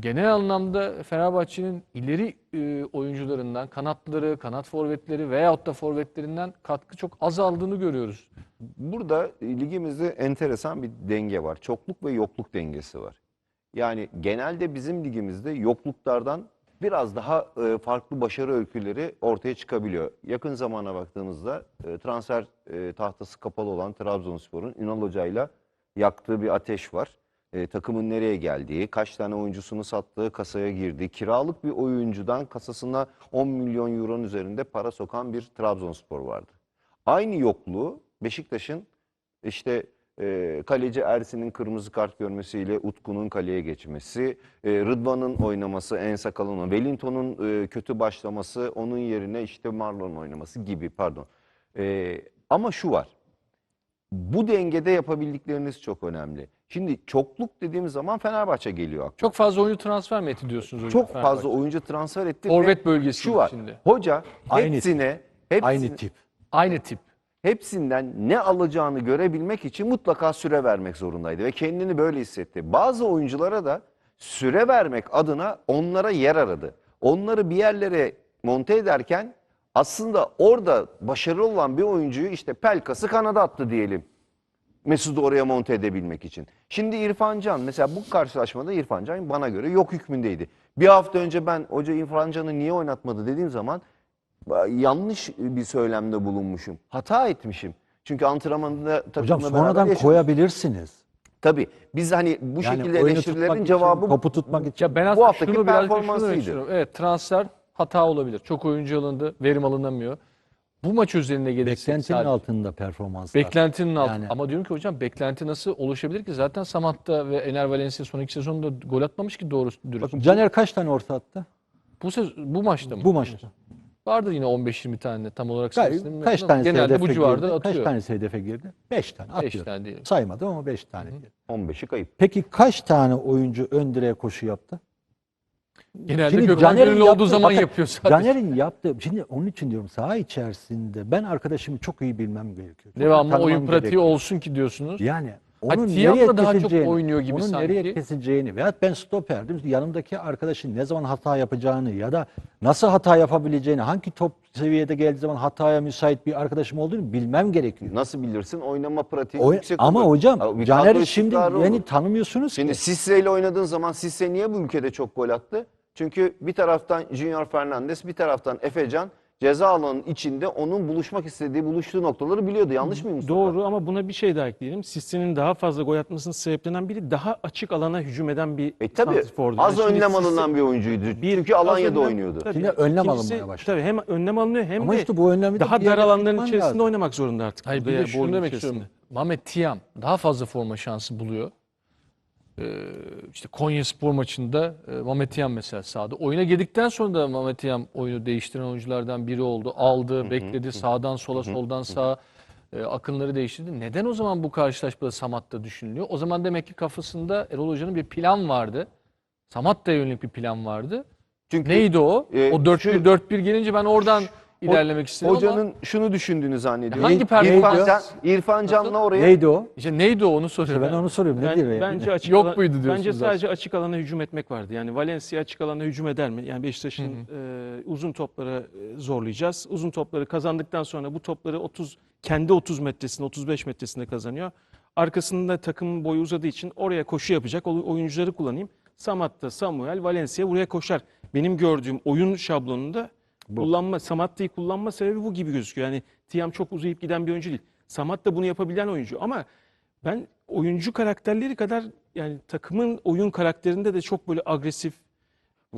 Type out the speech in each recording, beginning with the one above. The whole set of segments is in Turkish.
Genel anlamda Fenerbahçe'nin ileri e, oyuncularından, kanatları, kanat forvetleri veyahut da forvetlerinden katkı çok azaldığını görüyoruz. Burada ligimizde enteresan bir denge var. Çokluk ve yokluk dengesi var. Yani genelde bizim ligimizde yokluklardan biraz daha e, farklı başarı öyküleri ortaya çıkabiliyor. Yakın zamana baktığımızda e, transfer tahtası kapalı olan Trabzonspor'un Ünal Hoca'yla yaktığı bir ateş var. E, takımın nereye geldiği, kaç tane oyuncusunu sattığı, kasaya girdiği, kiralık bir oyuncudan kasasına 10 milyon euronun üzerinde para sokan bir Trabzonspor vardı. Aynı yokluğu Beşiktaş'ın işte e, kaleci Ersin'in kırmızı kart görmesiyle Utku'nun kaleye geçmesi, e, Rıdvan'ın oynaması, En Sakal'ın, Wellington'un e, kötü başlaması, onun yerine işte Marlon'un oynaması gibi pardon. E, ama şu var, bu dengede yapabildikleriniz çok önemli. Şimdi çokluk dediğimiz zaman Fenerbahçe geliyor aklıma. Çok fazla oyuncu transfer mi etti diyorsunuz hocam? Çok fazla oyuncu transfer etti. ve Forvet bölgesi şu var, içinde. hoca Aynı hepsine, hepsine Aynı tip. Aynı tip. hepsinden ne alacağını görebilmek için mutlaka süre vermek zorundaydı ve kendini böyle hissetti. Bazı oyunculara da süre vermek adına onlara yer aradı. Onları bir yerlere monte ederken aslında orada başarılı olan bir oyuncuyu işte Pelkas'ı kanada attı diyelim. Mesut'u oraya monte edebilmek için. Şimdi İrfan Can mesela bu karşılaşmada İrfan Can bana göre yok hükmündeydi. Bir hafta önce ben hoca İrfan Can'ı niye oynatmadı dediğim zaman yanlış bir söylemde bulunmuşum. Hata etmişim. Çünkü antrenmanda Hocam takımla beraber sonradan yaşamış. koyabilirsiniz. Tabii biz hani bu Yani şekilde eleştirilerin cevabı için, topu tutmak için. Ya ben Bu haftaki şunu performansıydı. Evet transfer hata olabilir. Çok oyuncu alındı, verim alınamıyor. Bu maç üzerine gelirsek Beklentinin sadece- altında performanslar. Beklentinin altı. Yani- Ama diyorum ki hocam beklenti nasıl oluşabilir ki? Zaten Samatta ve Ener Valencia son iki sezonda gol atmamış ki doğru dürüst. Bakın Caner kaç tane orta attı? bu, sez- bu maçta mı? Bu maçta. Vardır yine 15-20 tane tam olarak sayısını kaç ama tanesi Genelde bu civarda girdi? atıyor. Kaç tanesi hedefe girdi? 5 tane Beş atıyor. tane diyelim. Saymadım ama 5 tane. girdi. 15'i kayıp. Peki kaç tane oyuncu ön direğe koşu yaptı? Genelde Şimdi Gökhan Caner'in Gönüllü olduğu yaptığı- zaman bakın, yapıyor sadece. Caner'in yaptığı, şimdi onun için diyorum saha içerisinde ben arkadaşımı çok iyi bilmem gerekiyor. Çok Devamlı oyun pratiği gerekiyor. olsun ki diyorsunuz. Yani Ha, onun Tiam'la nereye daha çok oynuyor gibi onun sanki. nereye kesileceğini veyahut ben stoperdim yanımdaki arkadaşın ne zaman hata yapacağını ya da nasıl hata yapabileceğini, hangi top seviyede geldiği zaman hataya müsait bir arkadaşım olduğunu bilmem gerekiyor. Nasıl bilirsin? Oynama pratiği O- yüksek ama olur. hocam Caner'i şimdi istikrarı olur. yeni tanımıyorsunuz Şimdi ki. Sisse ile oynadığın zaman Sisse niye bu ülkede çok gol attı? Çünkü bir taraftan Junior Fernandes, bir taraftan Efecan ceza alanının içinde onun buluşmak istediği, buluştuğu noktaları biliyordu. Yanlış mıyım Mustafa? Doğru ama buna bir şey daha ekleyelim. Sisse'nin daha fazla gol atmasının sebeplenen biri daha açık alana hücum eden bir E tabii santrfordu. az Yani şimdi önlem Sisse- alınan bir oyuncuydu. Bir- Çünkü az Alanya'da önlem- oynuyordu. tabii, Şimdi önlem ikincisi- alınmaya başladı. Tabii hem önlem alınıyor hem Ama de işte bu önlemi de daha bir dar alanların içerisinde lazım. oynamak zorunda artık. Hayır bir Burada de bu şunu oyunun demek içerisinde. istiyorum. Mehmet Tiam daha fazla forma şansı buluyor. Ee, işte Konya Spor maçında e, Mehmet Tiam mesela sahada. Oyuna girdikten sonra da Mehmet Tiam oyunu değiştiren oyunculardan biri oldu. Aldı, bekledi. Sağdan sola, soldan sağa e, akınları değiştirdi. Neden o zaman bu karşılaşmada Samatta düşünülüyor? O zaman demek ki kafasında Erol Hoca'nın bir plan vardı. Samatta'ya yönelik bir plan vardı. Çünkü Neydi o? e, o 4-1 şu- 4-1 gelince ben oradan ilerlemek istedim ama Hocanın şunu düşündüğünü zannediyorum. Hangi İrfan, performans? Can, İrfan Can'la oraya Neydi o? işte neydi o onu soruyorum. Ben onu soruyorum. Ne Ben- diyor ya? bence açık Yok alan- muydu diyorsunuz Bence sadece açık alana hücum etmek vardı. Yani Valencia açık alana hücum eder mi? Yani Beşiktaş'ın e, uzun topları e, zorlayacağız. Uzun topları kazandıktan sonra bu topları 30 kendi 30 metresinde 35 metresinde kazanıyor. Arkasında takımın boyu uzadığı için oraya koşu yapacak oy- oyuncuları kullanayım. Samatta, Samuel, Valencia buraya koşar. Benim gördüğüm oyun şablonunda kullanma Samatta'yı kullanma sebebi bu gibi gözüküyor. Yani Tiam çok uzayıp giden bir oyuncu değil. Samatta bunu yapabilen oyuncu ama ben oyuncu karakterleri kadar yani takımın oyun karakterinde de çok böyle agresif,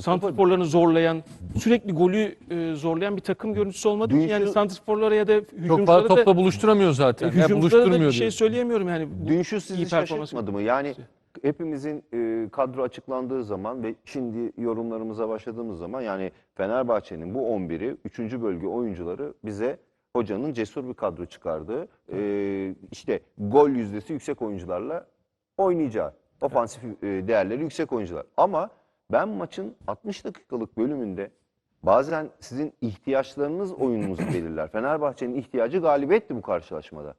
santrforlarını zorlayan, sürekli golü e, zorlayan bir takım görüntüsü olmadı. Dün yani santrforlara ya da Çok fazla hücumculara da, topla buluşturamıyor zaten. Ya hücumculara da bir şey söyleyemiyorum yani. Bu Dün şu sizi şaşırtmadı mı? Yani hepimizin e, kadro açıklandığı zaman ve şimdi yorumlarımıza başladığımız zaman yani Fenerbahçe'nin bu 11'i 3. bölge oyuncuları bize hocanın cesur bir kadro çıkardığı e, işte gol yüzdesi yüksek oyuncularla oynayacağı ofansif e, değerleri yüksek oyuncular. Ama ben maçın 60 dakikalık bölümünde bazen sizin ihtiyaçlarınız oyununuzu belirler. Fenerbahçe'nin ihtiyacı galibiyetti bu karşılaşmada.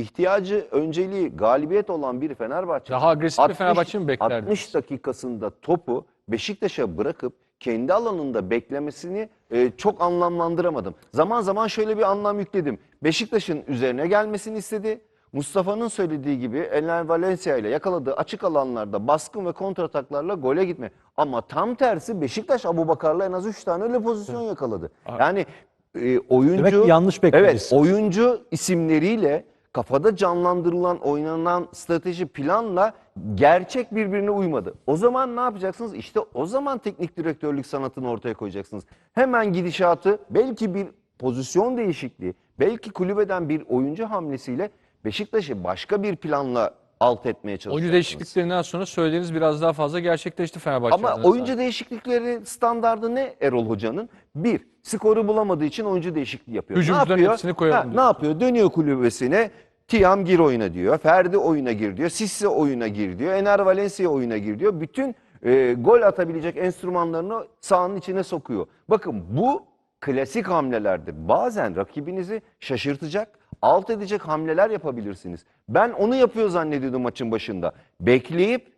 İhtiyacı önceliği galibiyet olan bir Fenerbahçe. Daha agresif bir 60 Fenerbahçe mi beklerdiniz? 60 dakikasında topu Beşiktaş'a bırakıp kendi alanında beklemesini e, çok anlamlandıramadım. Zaman zaman şöyle bir anlam yükledim. Beşiktaş'ın üzerine gelmesini istedi. Mustafa'nın söylediği gibi Enner Valencia ile yakaladığı açık alanlarda baskın ve kontrataklarla gole gitme. Ama tam tersi Beşiktaş Abubakar'la en az 3 tane öyle pozisyon yakaladı. Yani e, oyuncu Demek ki yanlış Evet, beklemişsin. oyuncu isimleriyle kafada canlandırılan, oynanan strateji planla gerçek birbirine uymadı. O zaman ne yapacaksınız? İşte o zaman teknik direktörlük sanatını ortaya koyacaksınız. Hemen gidişatı, belki bir pozisyon değişikliği, belki kulübeden bir oyuncu hamlesiyle Beşiktaş'ı başka bir planla alt etmeye çalışacaksınız. Oyuncu değişikliklerinden sonra söylediğiniz biraz daha fazla gerçekleşti Fenerbahçe Ama oyuncu değişiklikleri standardı ne Erol Hoca'nın? Bir, skoru bulamadığı için oyuncu değişikliği yapıyor. Hücumcuların ne yapıyor? hepsini koyalım Ha, diyor. ne yapıyor? Dönüyor kulübesine. Tiam gir oyuna diyor. Ferdi oyuna gir diyor. Sisse oyuna gir diyor. Ener Valencia oyuna gir diyor. Bütün e, gol atabilecek enstrümanlarını sahanın içine sokuyor. Bakın bu klasik hamlelerdir. Bazen rakibinizi şaşırtacak, alt edecek hamleler yapabilirsiniz. Ben onu yapıyor zannediyordum maçın başında. Bekleyip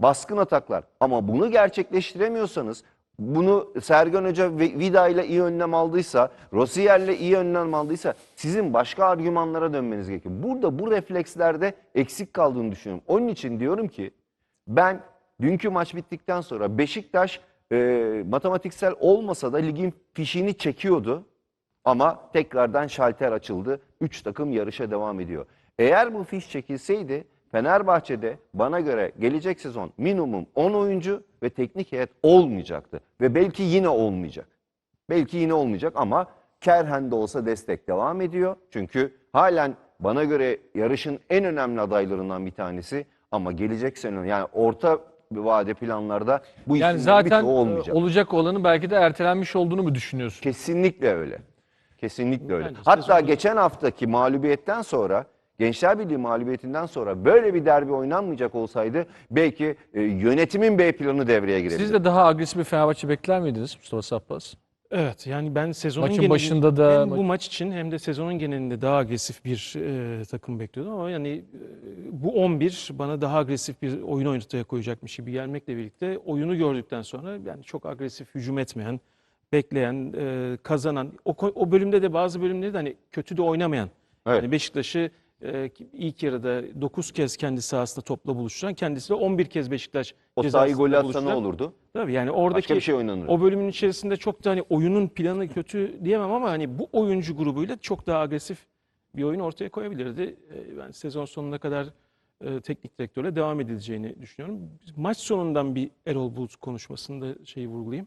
baskın ataklar. Ama bunu gerçekleştiremiyorsanız, bunu Sergen Hoca ve Vida ile iyi önlem aldıysa, Rosier ile iyi önlem aldıysa sizin başka argümanlara dönmeniz gerekiyor. Burada bu reflekslerde eksik kaldığını düşünüyorum. Onun için diyorum ki ben dünkü maç bittikten sonra Beşiktaş e, matematiksel olmasa da ligin fişini çekiyordu. Ama tekrardan şalter açıldı. Üç takım yarışa devam ediyor. Eğer bu fiş çekilseydi Fenerbahçe'de bana göre gelecek sezon minimum 10 oyuncu ve teknik heyet olmayacaktı. Ve belki yine olmayacak. Belki yine olmayacak ama Kerhen de olsa destek devam ediyor. Çünkü halen bana göre yarışın en önemli adaylarından bir tanesi ama gelecek sene yani orta vade planlarda bu Yani zaten olmayacak. e, olacak olanın belki de ertelenmiş olduğunu mu düşünüyorsun? Kesinlikle öyle. Kesinlikle öyle. Bence Hatta geçen haftaki mağlubiyetten sonra Gençler Birliği mağlubiyetinden sonra böyle bir derbi oynanmayacak olsaydı belki e, yönetimin B planı devreye girebilirdi. Siz de daha agresif bir Fenerbahçe bekler miydiniz Mustafa Saplas? Evet yani ben sezonun Maçın genelinde başında da- hem bu maç için hem de sezonun genelinde daha agresif bir e, takım bekliyordum ama yani e, bu 11 bana daha agresif bir oyun ortaya koyacakmış gibi gelmekle birlikte oyunu gördükten sonra yani çok agresif hücum etmeyen, bekleyen, e, kazanan o, o bölümde de bazı bölümleri de hani kötü de oynamayan. Evet. Yani Beşiktaş'ı e, ilk yarıda 9 kez kendi sahasında topla buluşturan kendisi de 11 kez Beşiktaş o sahayı sahasında gol atsa ne buluşturan- olurdu? Tabii yani oradaki Başka bir şey oynanırdı. o bölümün içerisinde çok da hani oyunun planı kötü diyemem ama hani bu oyuncu grubuyla çok daha agresif bir oyun ortaya koyabilirdi. Ee, Ben sezon sonuna kadar e, teknik direktörle devam edileceğini düşünüyorum. Maç sonundan bir Erol Bulut konuşmasında şeyi vurgulayayım.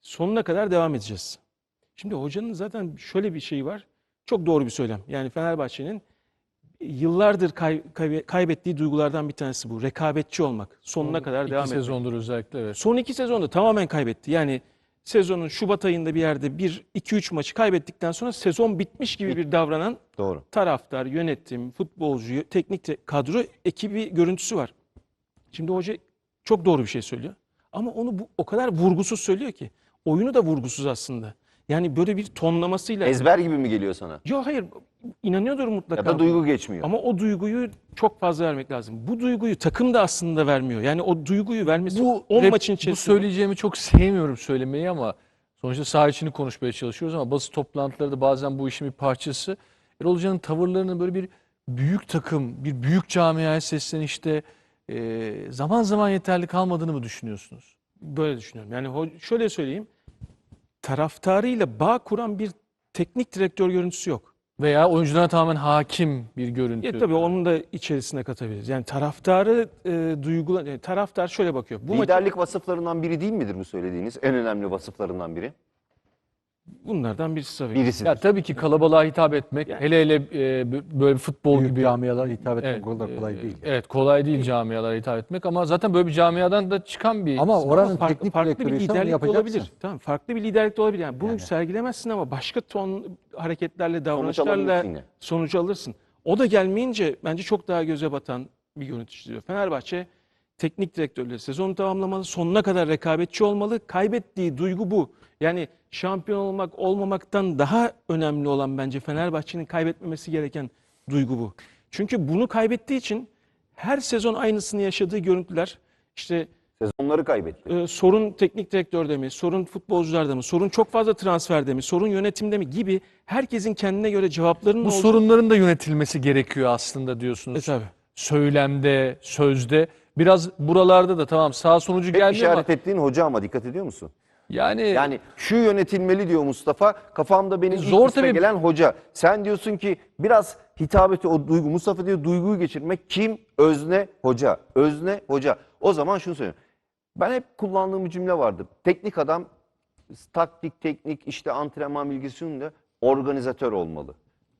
Sonuna kadar devam edeceğiz. Şimdi hocanın zaten şöyle bir şeyi var. Çok doğru bir söylem. Yani Fenerbahçe'nin yıllardır kay- kay- kaybettiği duygulardan bir tanesi bu. Rekabetçi olmak. Sonuna kadar İki devam etmek. sezondur özellikle evet. Son iki sezonda tamamen kaybetti. Yani sezonun Şubat ayında bir yerde bir, iki, üç maçı kaybettikten sonra sezon bitmiş gibi bir davranan Doğru. taraftar, yönetim, futbolcu, teknik te- kadro, ekibi görüntüsü var. Şimdi hoca çok doğru bir şey söylüyor. Ama onu bu, o kadar vurgusuz söylüyor ki. Oyunu da vurgusuz aslında. Yani böyle bir tonlamasıyla. Ezber gibi mi geliyor sana? Yok hayır inanıyordur mutlaka. Ya da duygu geçmiyor. Ama o duyguyu çok fazla vermek lazım. Bu duyguyu takım da aslında vermiyor. Yani o duyguyu vermesi Bu 10 rep- maçın Bu içerisinde. söyleyeceğimi çok sevmiyorum söylemeyi ama sonuçta saha içini konuşmaya çalışıyoruz ama basın toplantıları da bazen bu işin bir parçası. Erol Hoca'nın tavırlarının böyle bir büyük takım, bir büyük camiaya seslenişte e, zaman zaman yeterli kalmadığını mı düşünüyorsunuz? Böyle düşünüyorum. Yani şöyle söyleyeyim. Taraftarıyla bağ kuran bir teknik direktör görüntüsü yok. Veya oyunculara tamamen hakim bir görüntü. Ya tabii onun da içerisine katabiliriz. Yani taraftarı e, duygulan yani taraftar şöyle bakıyor. Bu maçı Liderlik vasıflarından biri değil midir bu söylediğiniz? En önemli vasıflarından biri. Bunlardan birisi tabii. Birisi. Ya tabii ki kalabalığa hitap etmek, Yani- hele hele e, böyle futbol Büyük gibi camialara hitap etmek Evet, kolay e, değil. Evet kolay değil camialara hitap etmek ama zaten böyle bir camiadan da çıkan bir Ama oranın farklı, teknik farklı bir liderlik de olabilir. Tamam, farklı bir liderlik de olabilir. Yani bunu Yani. sergilemezsin ama başka ton hareketlerle, davranışlarla sonucu alırsın. O da gelmeyince bence çok daha göze batan bir görüntü çiziyor. Fenerbahçe teknik direktörleri sezonu tamamlamalı, sonuna kadar rekabetçi olmalı. Kaybettiği duygu bu. Yani şampiyon olmak olmamaktan daha önemli olan bence Fenerbahçe'nin kaybetmemesi gereken duygu bu. Çünkü bunu kaybettiği için her sezon aynısını yaşadığı görüntüler işte Sezonları kaybetti. Ee, sorun teknik direktörde mi, sorun futbolcularda mı, sorun çok fazla transferde mi, sorun yönetimde mi gibi herkesin kendine göre cevaplarının Bu olduğu- sorunların da yönetilmesi gerekiyor aslında diyorsunuz. E, tabii. Söylemde, sözde. Biraz buralarda da tamam sağ sonucu Hep gelmiyor ama işaret ettiğin hoca ama dikkat ediyor musun? Yani, Yani şu yönetilmeli diyor Mustafa. Kafamda benim ilk Zor tabii. gelen hoca. Sen diyorsun ki biraz hitabeti o duygu. Mustafa diyor duyguyu geçirmek. Kim? Özne hoca. Özne hoca. O zaman şunu söyleyeyim. Ben hep kullandığım bir cümle vardı. Teknik adam taktik, teknik, işte antrenman bilgisinin de organizatör olmalı.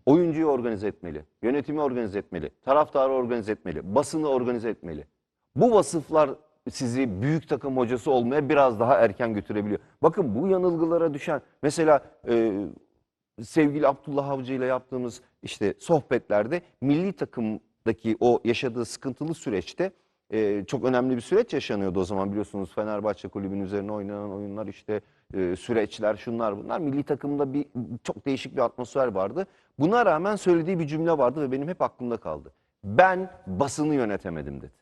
Oyuncuyu organize etmeli. Yönetimi organize etmeli. Taraftarı organize etmeli. Basını organize etmeli. Bu vasıflar sizi büyük takım hocası olmaya biraz daha erken götürebiliyor. Bakın bu yanılgılara düşen mesela e, sevgili Abdullah Avcı ile yaptığımız işte sohbetlerde milli takımdaki o yaşadığı sıkıntılı süreçte e, çok önemli bir süreç yaşanıyordu o zaman biliyorsunuz Fenerbahçe kulübünün üzerine oynanan oyunlar işte e, süreçler şunlar bunlar milli takımda bir çok değişik bir atmosfer vardı. Buna rağmen söylediği bir cümle vardı ve benim hep aklımda kaldı. Ben basını yönetemedim dedi.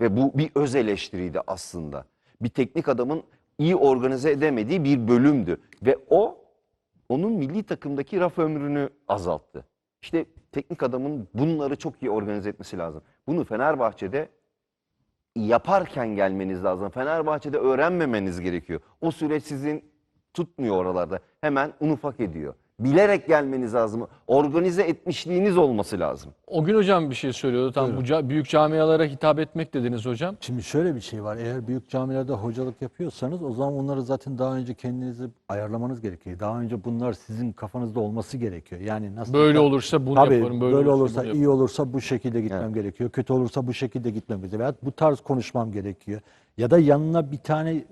Ve bu bir öz eleştiriydi aslında. Bir teknik adamın iyi organize edemediği bir bölümdü. Ve o onun milli takımdaki raf ömrünü azalttı. İşte teknik adamın bunları çok iyi organize etmesi lazım. Bunu Fenerbahçe'de yaparken gelmeniz lazım. Fenerbahçe'de öğrenmemeniz gerekiyor. O süreç sizin tutmuyor oralarda. Hemen un ufak ediyor. Bilerek gelmeniz lazım. Organize etmişliğiniz olması lazım. o gün hocam bir şey söylüyordu. Tam bu ca- büyük camialara hitap etmek dediniz hocam. Şimdi şöyle bir şey var. Eğer büyük camilerde hocalık yapıyorsanız o zaman onları zaten daha önce kendinizi ayarlamanız gerekiyor. Daha önce bunlar sizin kafanızda olması gerekiyor. Yani nasıl Böyle olursa bunu Tabii yaparım. böyle, Böyle, olursa bunu iyi olursa bu şekilde gitmem gerekiyor. Kötü olursa bu şekilde gitmem gerekiyor. Veya bu tarz konuşmam gerekiyor. Ya da yanına bir tane e,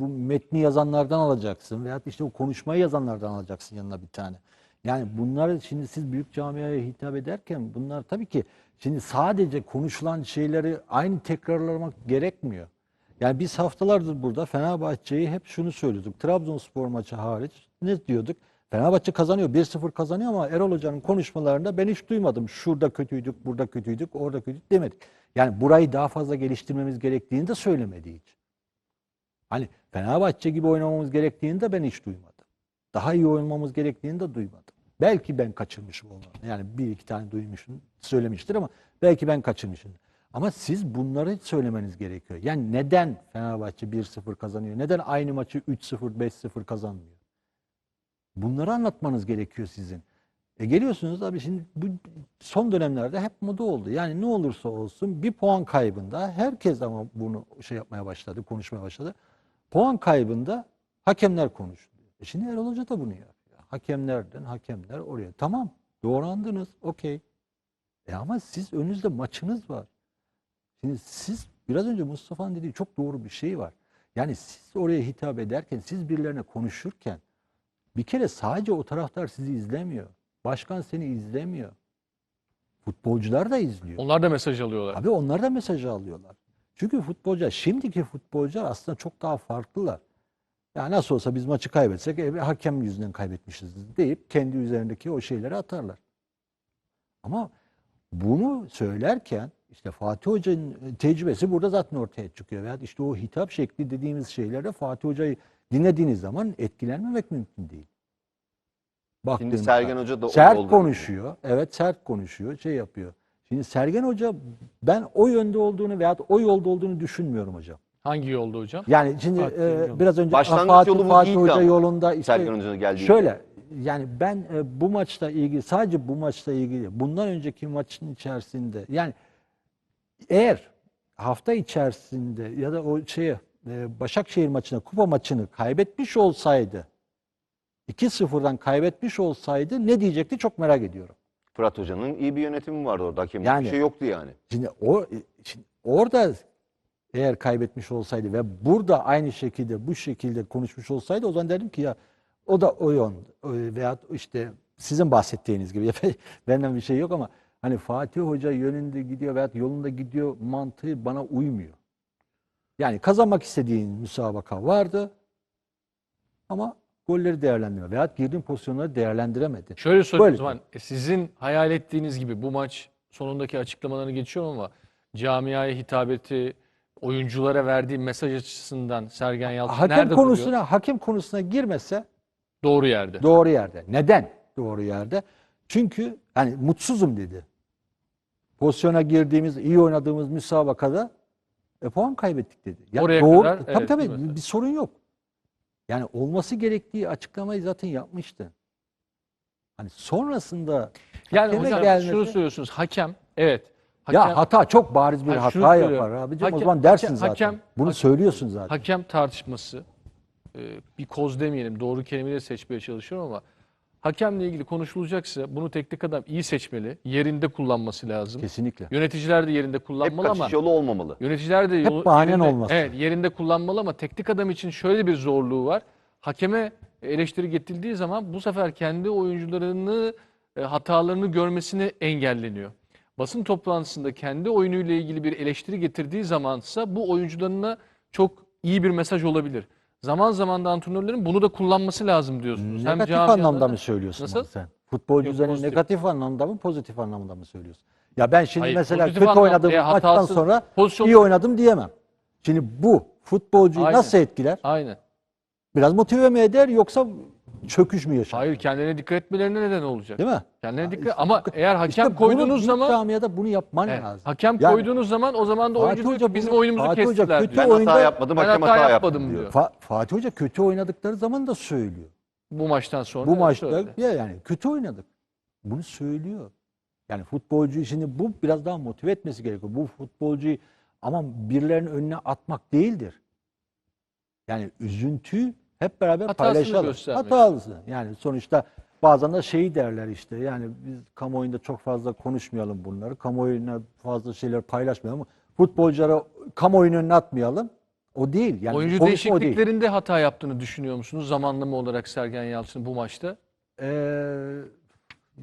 bu metni yazanlardan alacaksın. Veya işte o konuşmayı yazanlardan alacaksın yanına bir tane. Yani bunları şimdi siz büyük camiaya hitap ederken bunlar tabii ki şimdi sadece konuşulan şeyleri aynı tekrarlamak gerekmiyor. Yani biz haftalardır burada Fenerbahçe'yi hep şunu söylüyorduk. Trabzonspor maçı hariç ne diyorduk? Fenerbahçe kazanıyor, 1-0 kazanıyor ama Erol Hoca'nın konuşmalarında ben hiç duymadım. Şurada kötüydük, burada kötüydük, orada kötüydük demedik. Yani burayı daha fazla geliştirmemiz gerektiğini de söylemedi hiç. Hani Fenerbahçe gibi oynamamız gerektiğini de ben hiç duymadım. Daha iyi oynamamız gerektiğini de duymadım. Belki ben kaçırmışım onu. Yani bir iki tane duymuşum, söylemiştir ama belki ben kaçırmışım. Ama siz bunları söylemeniz gerekiyor. Yani neden Fenerbahçe 1-0 kazanıyor? Neden aynı maçı 3-0, 5-0 kazanmıyor? Bunları anlatmanız gerekiyor sizin. E geliyorsunuz abi şimdi bu son dönemlerde hep moda oldu. Yani ne olursa olsun bir puan kaybında herkes ama bunu şey yapmaya başladı, konuşmaya başladı. Puan kaybında hakemler konuştu. E şimdi Erol Hoca da bunu yapıyor. Hakemlerden hakemler oraya. Tamam doğrandınız okey. E ama siz önünüzde maçınız var. Şimdi siz biraz önce Mustafa'nın dediği çok doğru bir şey var. Yani siz oraya hitap ederken, siz birilerine konuşurken bir kere sadece o taraftar sizi izlemiyor. Başkan seni izlemiyor. Futbolcular da izliyor. Onlar da mesaj alıyorlar. Abi onlar da mesajı alıyorlar. Çünkü futbolcular, şimdiki futbolcular aslında çok daha farklılar. Ya nasıl olsa biz maçı kaybetsek e, hakem yüzünden kaybetmişiz deyip kendi üzerindeki o şeyleri atarlar. Ama bunu söylerken işte Fatih Hoca'nın tecrübesi burada zaten ortaya çıkıyor. Veya işte o hitap şekli dediğimiz şeylerde Fatih Hoca'yı dinlediğiniz zaman etkilenmemek mümkün değil. Şimdi Baktığınızda Sergen Hoca da sert yolda. konuşuyor. Evet sert konuşuyor, şey yapıyor. Şimdi Sergen Hoca ben o yönde olduğunu veya o yolda olduğunu düşünmüyorum hocam. Hangi yolda hocam? Yani şimdi Fatih e, biraz önce Başlangıç Fatih, yolu Fatih Hoca ama. yolunda işte Sergen Hoca'nın geldiği şöyle yani ben e, bu maçla ilgili sadece bu maçla ilgili bundan önceki maçın içerisinde yani eğer hafta içerisinde ya da o şeye e, Başakşehir maçına kupa maçını kaybetmiş olsaydı 2-0'dan kaybetmiş olsaydı ne diyecekti çok merak ediyorum. Fırat Hoca'nın iyi bir yönetimi vardı orada. Hakemlik Yani- bir şey yoktu yani. Şimdi o şimdi orada eğer kaybetmiş olsaydı ve burada aynı şekilde bu şekilde konuşmuş olsaydı o zaman derdim ki ya o da o yön veya işte sizin bahsettiğiniz gibi benden bir şey yok ama hani Fatih Hoca yönünde gidiyor veya yolunda gidiyor mantığı bana uymuyor. Yani kazanmak istediğin müsabaka vardı ama golleri değerlendirme veya girdiğin pozisyonları değerlendiremedi. Şöyle sorayım o zaman. E, Sizin hayal ettiğiniz gibi bu maç sonundaki açıklamalarını geçiyorum ama camiaya hitabeti, oyunculara verdiği mesaj açısından Sergen Yalçın Hakem nerede konusuna duruyor? hakem konusuna girmese Doğru yerde. doğru yerde. Neden doğru yerde? Çünkü hani mutsuzum dedi. Pozisyona girdiğimiz, iyi oynadığımız müsabakada e, puan kaybettik dedi. Ya Oraya doğru, kadar, tabii evet, tabii bir sorun yok. Yani olması gerektiği açıklamayı zaten yapmıştı. Hani sonrasında Yani hocam gelmesi- şunu söylüyorsunuz. Hakem evet. Hakem, ya hata çok bariz bir şunu hata yapar abicim. o Hakem- zaman dersin hakem- zaten. hakem- Bunu hakem- söylüyorsun zaten. hakem tartışması e, bir koz demeyelim. Doğru kelimeleri seçmeye çalışıyorum ama hakemle ilgili konuşulacaksa bunu teknik adam iyi seçmeli. Yerinde kullanması lazım. Kesinlikle. Yöneticiler de yerinde Hep kullanmalı ama kaçış yolu olmamalı. Yöneticiler de Hep yolu- bahanen yerinde, olması. Evet, yerinde kullanmalı ama teknik adam için şöyle bir zorluğu var. Hakeme eleştiri getirildiği zaman bu sefer kendi oyuncularını e, hatalarını görmesini engelleniyor. Basın toplantısında kendi oyunuyla ilgili bir eleştiri getirdiği zamansa bu oyuncularına çok iyi bir mesaj olabilir. Zaman zaman da antrenörlerin bunu da kullanması lazım diyorsunuz. Hem Negatif camiada anlamda da- mı söylüyorsun Nasıl? sen? Futbolcu Yok, üzerine pozitif. negatif anlamda mı pozitif anlamda mı söylüyorsun? Ya ben şimdi Hayır, mesela kötü anlamda oynadığım ya maçtan hatasız sonra pozisyon- iyi oynadım diyemem. Şimdi bu futbolcuyu Aynen. nasıl etkiler? Aynen. Biraz motive mi eder yoksa çöküş mü yaşar? Hayır kendilerine dikkat etmelerine neden olacak. Değil mi? Kendilerine dikkat ama eğer hakem İşte bunu koyduğunuz büyük zaman camiada bunu yapman Evet, lazım. Hakem Yani koyduğunuz zaman o zaman da Fatih oyuncu diyor Hoca ki bizim bunu- oyunumuzu Fatih Hoca kestiler kötü diyor. Ben oyunda- hata yapmadım, Ben hakem hata hata, yapmadım diyor. Fa- Fatih Hoca kötü oynadıkları zaman da söylüyor. Bu maçtan sonra. Bu evet, maçta söyledi. ya yani kötü oynadık. Bunu söylüyor. Yani futbolcu şimdi bu biraz daha motive etmesi gerekiyor. Bu futbolcuyu ama birilerinin önüne atmak değildir. Yani üzüntüyü hep beraber Hatasını paylaşalım. göstermek. Hatalısın. Yani sonuçta bazen de şeyi derler işte yani biz kamuoyunda çok fazla konuşmayalım bunları. Kamuoyuna fazla şeyler paylaşmayalım. Futbolculara kamuoyunun önüne atmayalım. O değil. Yani Oyuncu konuşma o değil. değişikliklerinde hata yaptığını düşünüyor musunuz? Zamanlama olarak Sergen Yalçın bu maçta. Ee,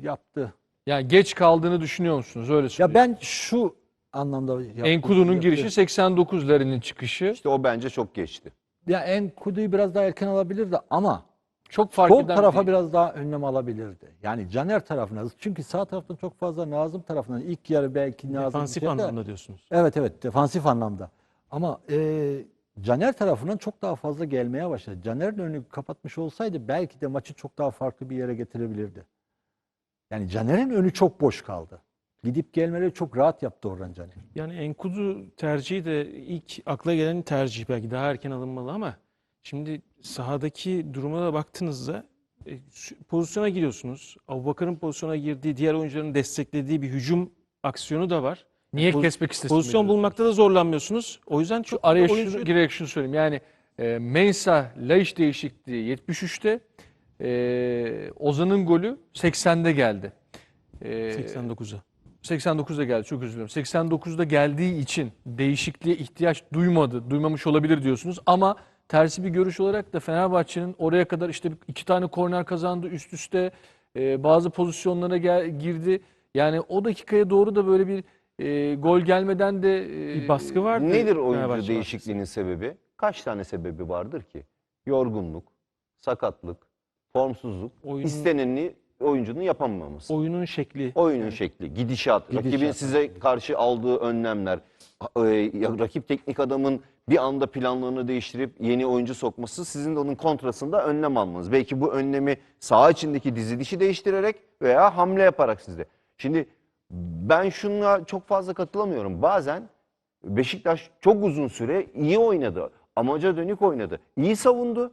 yaptı. Yani geç kaldığını düşünüyor musunuz? Öyle Ya söyleyeyim. ben şu anlamda yaptı. Enkudu'nun girişi 89'larının çıkışı. İşte o bence çok geçti. Ya Enkudu'yu biraz daha erken alabilirdi ama Çok fark sol eden tarafa değil. biraz daha önlem alabilirdi. Yani Caner tarafına. Çünkü sağ taraftan çok fazla Nazım tarafından ilk yarı belki Nazım Defansif şey anlamda diyorsunuz. Evet evet defansif anlamda. Ama e, Caner tarafından çok daha fazla gelmeye başladı. Caner'in önünü kapatmış olsaydı belki de maçı çok daha farklı bir yere getirebilirdi. Yani Caner'in önü çok boş kaldı. Gidip gelmeleri çok rahat yaptı oradan Caner. Yani Enkudu tercihi de ilk akla gelen tercih belki daha erken alınmalı ama şimdi sahadaki duruma da baktığınızda e, pozisyona giriyorsunuz. Abubakar'ın pozisyona girdiği, diğer oyuncuların desteklediği bir hücum aksiyonu da var. Niye Poz- kesmek istesin? Pozisyon bulmakta da zorlanmıyorsunuz. O yüzden Şu çok araya oyuncu- şunu, girerek şunu söyleyeyim. Yani e, Mensah Laiş değişikliği 73'te e, Ozan'ın golü 80'de geldi. E, 89'a. 89'da geldi çok dilerim. 89'da geldiği için değişikliğe ihtiyaç duymadı, duymamış olabilir diyorsunuz. Ama tersi bir görüş olarak da Fenerbahçe'nin oraya kadar işte iki tane korner kazandı üst üste e, bazı pozisyonlara gel- girdi. Yani o dakikaya doğru da böyle bir e, gol gelmeden de e, Bir baskı vardı. Nedir oyuncu değişikliğinin sebebi? Kaç tane sebebi vardır ki? Yorgunluk, sakatlık, formsuzluk, Oyunun- isteneni oyuncunun yapamaması. Oyunun şekli. Oyunun şekli, gidişat, Gidişat. rakibin size karşı aldığı önlemler, e, rakip teknik adamın bir anda planlarını değiştirip yeni oyuncu sokması sizin de onun kontrasında önlem almanız. Belki bu önlemi saha içindeki dizilişi değiştirerek veya hamle yaparak sizde. Şimdi ben şuna çok fazla katılamıyorum. Bazen Beşiktaş çok uzun süre iyi oynadı. Amaca dönük oynadı. İyi savundu.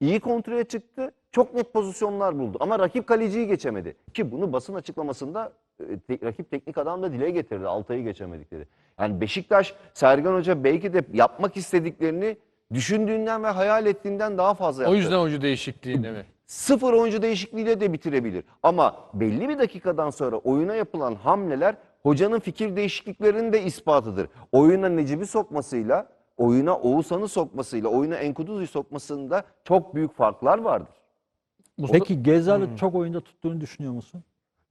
İyi kontrole çıktı. Çok net pozisyonlar buldu. Ama rakip kaleciyi geçemedi. Ki bunu basın açıklamasında e, te- rakip teknik adam da dile getirdi. Altay'ı geçemedikleri. Yani Beşiktaş, Sergen Hoca belki de yapmak istediklerini düşündüğünden ve hayal ettiğinden daha fazla yaptı. o yüzden oyuncu değişikliğini mi? Sıfır oyuncu değişikliğiyle de bitirebilir. Ama belli bir dakikadan sonra oyuna yapılan hamleler hocanın fikir değişikliklerinin de ispatıdır. Oyuna Necip'i sokmasıyla, oyuna Oğuzhan'ı sokmasıyla, oyuna Enkuduzu'yu sokmasında çok büyük farklar vardır. Mustafa- Peki Gezal'ı çok oyunda tuttuğunu düşünüyor musun?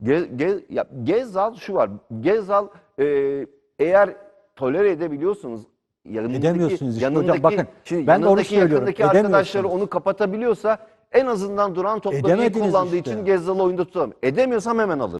Ge, Ge- ya, Gezal şu var. Gezal e, eğer tolere edebiliyorsunuz yanındaki, Edemiyorsunuz işte hocam. yanındaki, Bakın, şimdi ben de onu söylüyorum. arkadaşları onu kapatabiliyorsa en azından duran topları iyi kullandığı işte. için Gezzal'ı oyunda tutamıyor. Edemiyorsam hemen alır.